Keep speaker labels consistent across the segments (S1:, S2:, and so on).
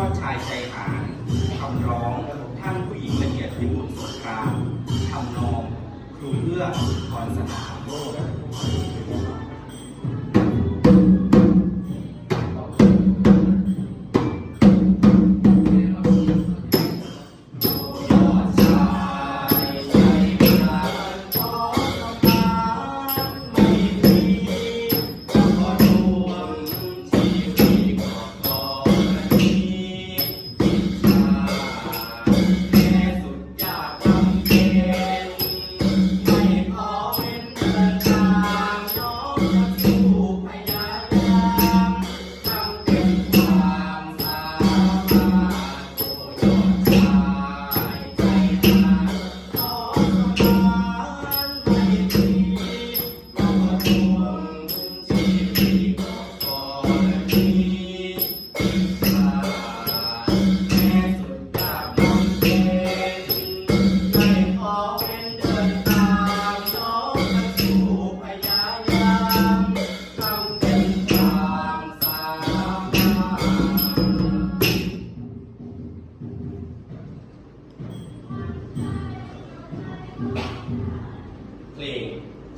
S1: อดชายใจหายคำร้องท่านผู้หญิงละเอียดวิบูลสงครามทำนอง ครูเพื่อพรสนามโลก Thank you.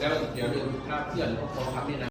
S2: แล้วเดี๋ยวเดี๋ยวถ้าเพื่อนเขาขอคำแนะนะ